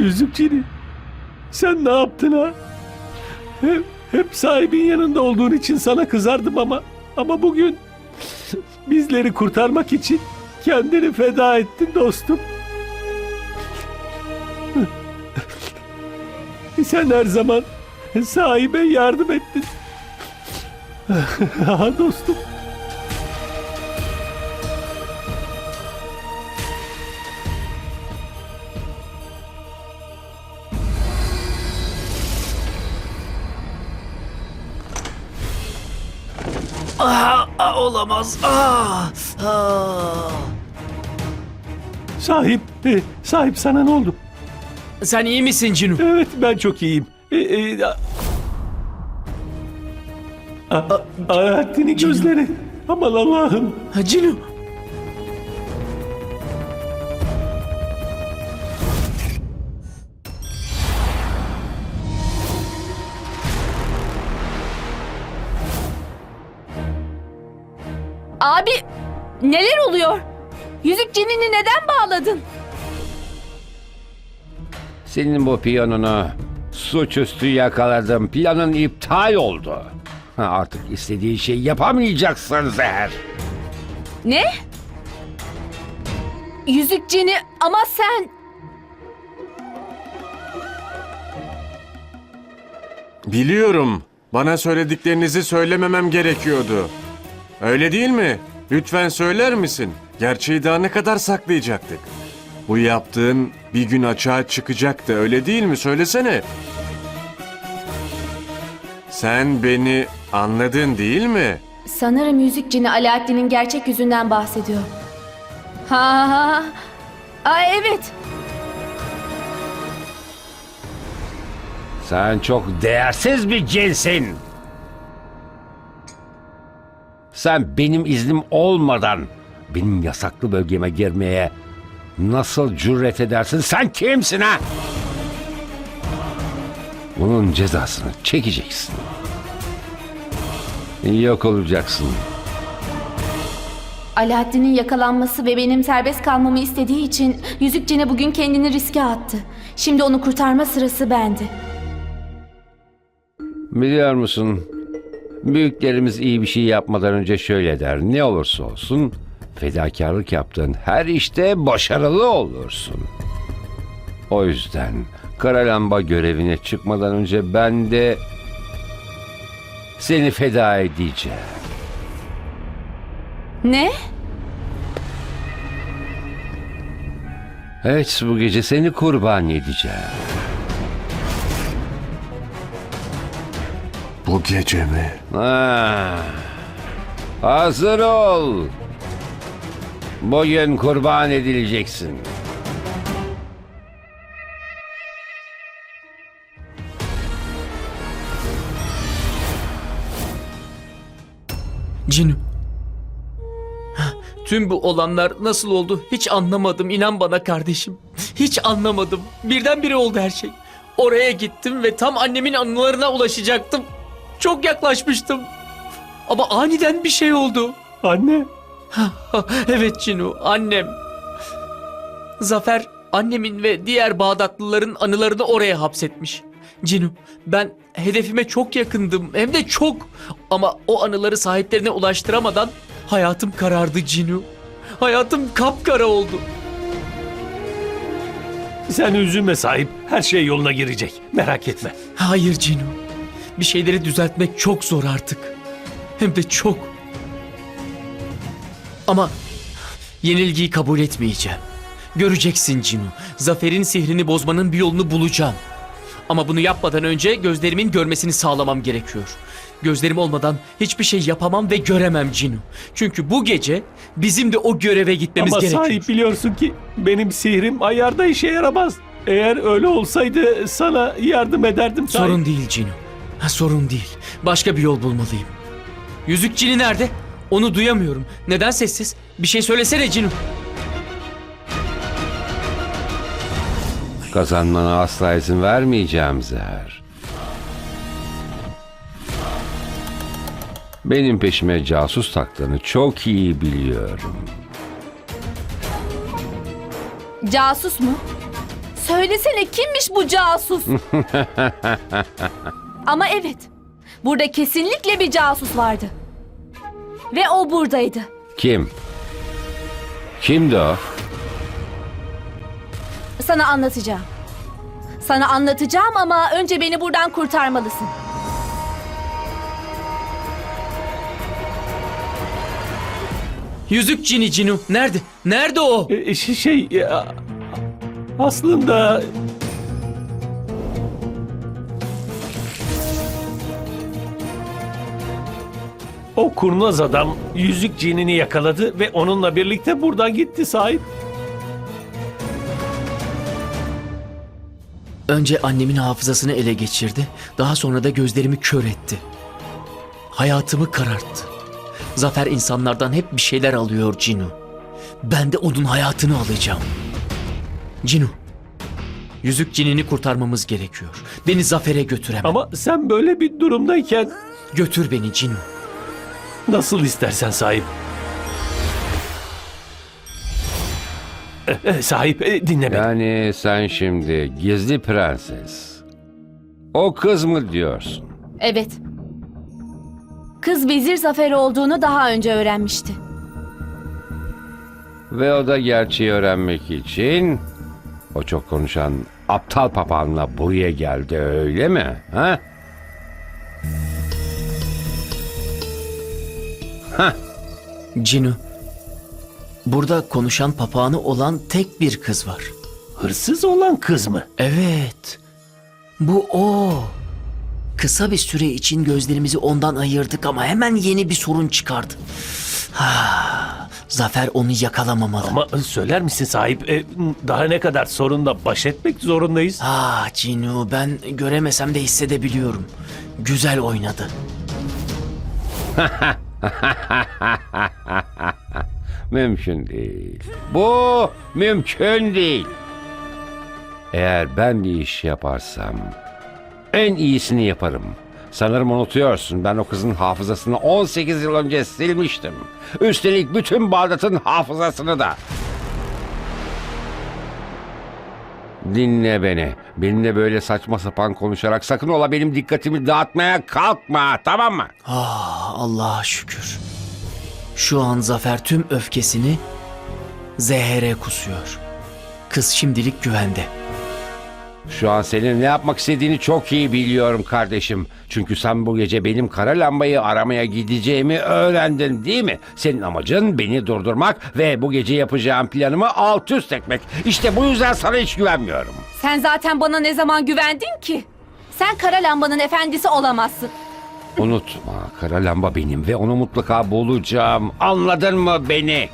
Yüzükçini. Sen ne yaptın ha? Hep, hep sahibin yanında olduğun için sana kızardım ama ama bugün bizleri kurtarmak için kendini feda ettin dostum. Sen her zaman sahibe yardım ettin. Ah dostum. Aa, aa, olamaz. Aa, aa. Sahip, e, sahip sana ne oldu? Sen iyi misin Cinu? Evet ben çok iyiyim. E, e, a- A- Alaaddin'in gözleri. Aman Allah'ım. Ha, Cinu. Abi neler oluyor? Yüzük cinini neden bağladın? Senin bu piyanonu suçüstü yakaladım. Planın iptal oldu. Ha, artık istediğin şeyi yapamayacaksın Zehر. Ne? Yüzük cini ama sen... Biliyorum. Bana söylediklerinizi söylememem gerekiyordu. Öyle değil mi? Lütfen söyler misin? Gerçeği daha ne kadar saklayacaktık? Bu yaptığın bir gün açığa çıkacaktı öyle değil mi? Söylesene. Sen beni anladın değil mi? Sanırım yüzük cini Alaaddin'in gerçek yüzünden bahsediyor. Ha ha ha. Aa, evet. Sen çok değersiz bir cinsin. Sen benim iznim olmadan benim yasaklı bölgeme girmeye nasıl cüret edersin? Sen kimsin ha? Bunun cezasını çekeceksin. Yok olacaksın. Alaaddin'in yakalanması ve benim serbest kalmamı istediği için yüzük cini bugün kendini riske attı. Şimdi onu kurtarma sırası bende. Biliyor musun? Büyüklerimiz iyi bir şey yapmadan önce şöyle der. Ne olursa olsun fedakarlık yaptığın her işte başarılı olursun. O yüzden kara lamba görevine çıkmadan önce ben de seni feda edeceğim. Ne? Evet bu gece seni kurban edeceğim. Bu gece mi? Ha. Hazır ol. Bugün kurban edileceksin. Cinu. Hah, Tüm bu olanlar nasıl oldu hiç anlamadım inan bana kardeşim. Hiç anlamadım. Birdenbire oldu her şey. Oraya gittim ve tam annemin anılarına ulaşacaktım. Çok yaklaşmıştım. Ama aniden bir şey oldu. Anne. evet Cinu, annem. Zafer annemin ve diğer Bağdatlıların anılarını oraya hapsetmiş. Cinu, ben hedefime çok yakındım hem de çok. Ama o anıları sahiplerine ulaştıramadan hayatım karardı Cinu. Hayatım kapkara oldu. Sen üzülme sahip. Her şey yoluna girecek. Merak etme. Hayır Cinu. Bir şeyleri düzeltmek çok zor artık. Hem de çok. Ama yenilgiyi kabul etmeyeceğim. Göreceksin Cinu. Zafer'in sihrini bozmanın bir yolunu bulacağım. Ama bunu yapmadan önce gözlerimin görmesini sağlamam gerekiyor. Gözlerim olmadan hiçbir şey yapamam ve göremem Cinu. Çünkü bu gece bizim de o göreve gitmemiz Ama gerekiyor. sahip biliyorsun ki benim sihrim ayarda işe yaramaz. Eğer öyle olsaydı sana yardım ederdim sahip. Sorun değil Cino. Ha, sorun değil. Başka bir yol bulmalıyım. Yüzük Cini nerede? Onu duyamıyorum. Neden sessiz? Bir şey söylesene Cino. Kazanmana asla izin vermeyeceğim Zehر. Benim peşime casus taktığını çok iyi biliyorum. Casus mu? Söylesene kimmiş bu casus? Ama evet. Burada kesinlikle bir casus vardı. Ve o buradaydı. Kim? Kimdi o? Sana anlatacağım. Sana anlatacağım ama önce beni buradan kurtarmalısın. Yüzük cini Cinu. Nerede? Nerede o? E, ş- şey e, aslında o kurnaz adam yüzük cinini yakaladı ve onunla birlikte buradan gitti sahip. Önce annemin hafızasını ele geçirdi. Daha sonra da gözlerimi kör etti. Hayatımı kararttı. Zafer insanlardan hep bir şeyler alıyor Cinu. Ben de onun hayatını alacağım. Cinu. Yüzük cinini kurtarmamız gerekiyor. Beni Zafer'e götüremem. Ama sen böyle bir durumdayken Götür beni Cinu. Nasıl istersen sahip. E, e, sahip e, dinle beni. Yani sen şimdi gizli prenses. O kız mı diyorsun? Evet. Kız vezir Zafer olduğunu daha önce öğrenmişti. Ve o da gerçeği öğrenmek için o çok konuşan aptal papağanla buraya geldi öyle mi? Ha? Cinu. Burada konuşan papağanı olan tek bir kız var. Hırsız olan kız mı? Evet. Bu o. Kısa bir süre için gözlerimizi ondan ayırdık ama hemen yeni bir sorun çıkardı. Ha, Zafer onu yakalamamalı. Ama söyler misin sahip e, daha ne kadar sorunla baş etmek zorundayız? Ah Cinu ben göremesem de hissedebiliyorum. Güzel oynadı. Mümkün değil. Bu mümkün değil. Eğer ben bir iş yaparsam en iyisini yaparım. Sanırım unutuyorsun ben o kızın hafızasını 18 yıl önce silmiştim. Üstelik bütün Bağdat'ın hafızasını da. Dinle beni. Benimle böyle saçma sapan konuşarak sakın ola benim dikkatimi dağıtmaya kalkma tamam mı? Ah Allah'a şükür. Şu an Zafer tüm öfkesini Zeher'e kusuyor. Kız şimdilik güvende. Şu an senin ne yapmak istediğini çok iyi biliyorum kardeşim. Çünkü sen bu gece benim kara lambayı aramaya gideceğimi öğrendin değil mi? Senin amacın beni durdurmak ve bu gece yapacağım planımı alt üst etmek. İşte bu yüzden sana hiç güvenmiyorum. Sen zaten bana ne zaman güvendin ki? Sen kara lambanın efendisi olamazsın. Unutma kara lamba benim ve onu mutlaka bulacağım. Anladın mı beni?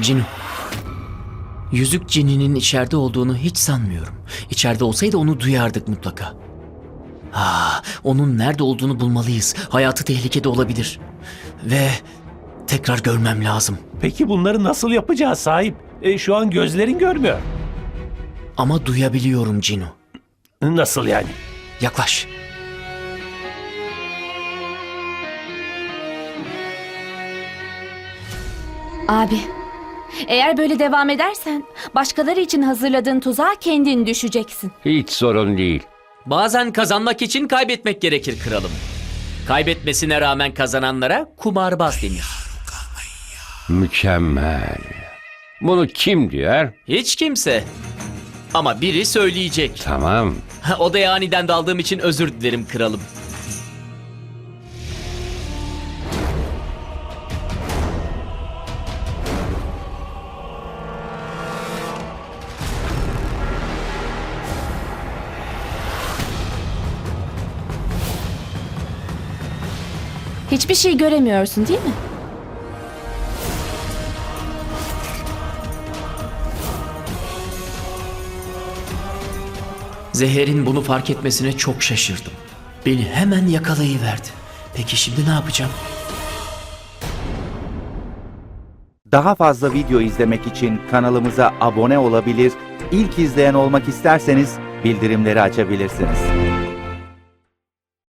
Cinu. Yüzük cininin içeride olduğunu hiç sanmıyorum. İçeride olsaydı onu duyardık mutlaka. Ah, onun nerede olduğunu bulmalıyız. Hayatı tehlikede olabilir. Ve tekrar görmem lazım. Peki bunları nasıl yapacağız sahip? E, şu an gözlerin görmüyor. Ama duyabiliyorum Cinu. Nasıl yani? Yaklaş. Abi, eğer böyle devam edersen başkaları için hazırladığın tuzağa kendin düşeceksin. Hiç sorun değil. Bazen kazanmak için kaybetmek gerekir kralım. Kaybetmesine rağmen kazananlara kumarbaz denir. Mükemmel. Bunu kim diyor? Hiç kimse. Ama biri söyleyecek. Tamam. Odaya aniden daldığım için özür dilerim kralım. Hiçbir şey göremiyorsun değil mi? Zeher'in bunu fark etmesine çok şaşırdım. Beni hemen yakalayıverdi. Peki şimdi ne yapacağım? Daha fazla video izlemek için kanalımıza abone olabilir, ilk izleyen olmak isterseniz bildirimleri açabilirsiniz.